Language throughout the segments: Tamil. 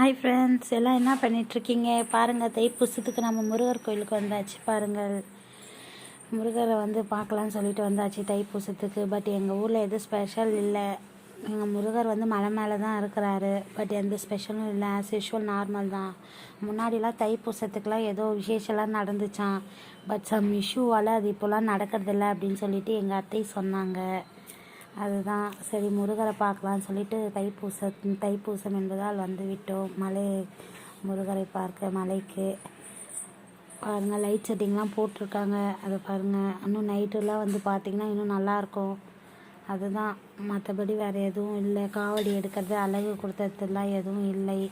ஹாய் ஃப்ரெண்ட்ஸ் எல்லாம் என்ன பண்ணிகிட்ருக்கீங்க பாருங்கள் தைப்பூசத்துக்கு நம்ம முருகர் கோயிலுக்கு வந்தாச்சு பாருங்கள் முருகரை வந்து பார்க்கலான்னு சொல்லிட்டு வந்தாச்சு தைப்பூசத்துக்கு. பட் எங்கள் ஊரில் எதுவும் ஸ்பெஷல் இல்லை. எங்கள் முருகர் வந்து மலை மேலே தான் இருக்கிறாரு. பட் எந்த ஸ்பெஷலும் இல்லை. ஆஸ் யூஷுவல் நார்மல் தான். முன்னாடிலாம் தைப்பூசத்துக்குலாம் ஏதோ விசேஷம்லாம் நடந்துச்சான் பட் சம் இஷ்யூவால் அது இப்போலாம் நடக்கிறதில்ல அப்படின்னு சொல்லிட்டு எங்கள் அத்தை சொன்னாங்க. அதுதான். சரி முருகரை பார்க்கலான்னு சொல்லிட்டு தைப்பூச தைப்பூசம் என்பதால் வந்து விட்டோம். மலை முருகரை பார்க்க மலைக்கு. பாருங்கள் லைட் செட்டிங்லாம் போட்டிருக்காங்க. அதை பாருங்கள் இன்னும் நைட்டுலாம் வந்து பார்த்திங்கன்னா இன்னும் நல்லாயிருக்கும் அதுதான். மற்றபடி வேறு எதுவும் இல்லை. காவடி எடுக்கிறது அழகு கொடுத்ததுலாம் எதுவும் இல்லை.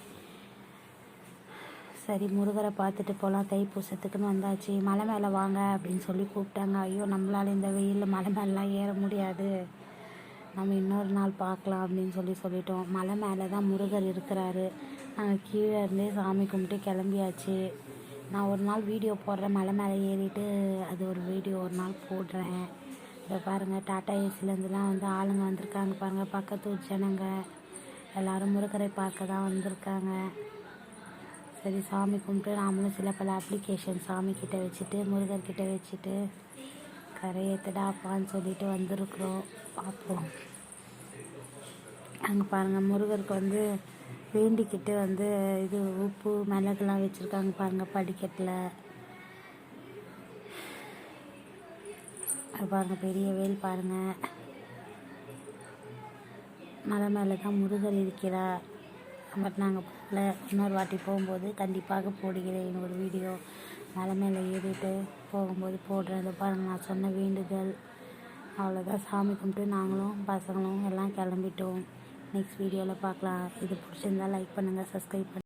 சரி முருகரை பார்த்துட்டு போகலாம் தைப்பூசத்துக்குன்னு வந்தாச்சு. மலை மேலே வாங்க அப்படின்னு சொல்லி கூப்பிட்டாங்க. ஐயோ நம்மளால் இந்த வெயிலில் மலை மேலாம் ஏற முடியாது. நம்ம இன்னொரு நாள் பார்க்கலாம் அப்படின்னு சொல்லி சொல்லிட்டோம். மலை மேலே தான் முருகர் இருக்கிறாரு. நாங்கள் கீழே இருந்தே சாமி கும்பிட்டு கிளம்பியாச்சு. நான் ஒரு நாள் வீடியோ போடுறேன். மலை மேலே ஏறிட்டு அது ஒரு வீடியோ ஒரு நாள் போடுறேன். இதை பாருங்கள் டாட்டா ஏசிலேருந்துலாம் வந்து ஆளுங்க வந்திருக்காங்க பாருங்கள் பக்கத்து ஊர் ஜனங்க. எல்லோரும் முருகரை பார்க்க தான் வந்திருக்காங்க. சரி சாமி கும்பிட்டு நாமளும் சில பல அப்ளிகேஷன் சாமி கிட்டே வச்சுட்டு முருகர்கிட்ட வச்சுட்டு கரையேற்றுடாப்பான்னு சொல்லிட்டு வந்திருக்கிறோம். பார்ப்போம். அங்கே பாருங்கள் முருகருக்கு வந்து வேண்டிக்கிட்டு வந்து இது உப்பு மிளகுலாம் வச்சுருக்காங்க பாருங்கள் படிக்கட்டில். அது பாருங்கள் பெரிய வேல் பாருங்கள் மலை மேலே தான் முருகர் இருக்கிறார். பட் நாங்கள் போகல. இன்னொரு வாட்டி போகும்போது கண்டிப்பாக போடுகிறேன் ஒரு வீடியோ. மலை மேலே ஏறிட்டு போகும்போது போடுறது பாருங்கள் நான் சொன்ன வேண்டுதல். அவ்வளோதான் சாமி கும்பிட்டு நாங்களும் பசங்களும் எல்லாம் கிளம்பிட்டோம். நெக்ஸ்ட் வீடியோவில் பார்க்கலாம். இது பிடிச்சிருந்தா லைக் பண்ணுங்கள் சப்ஸ்கிரைப் பண்ணுங்கள்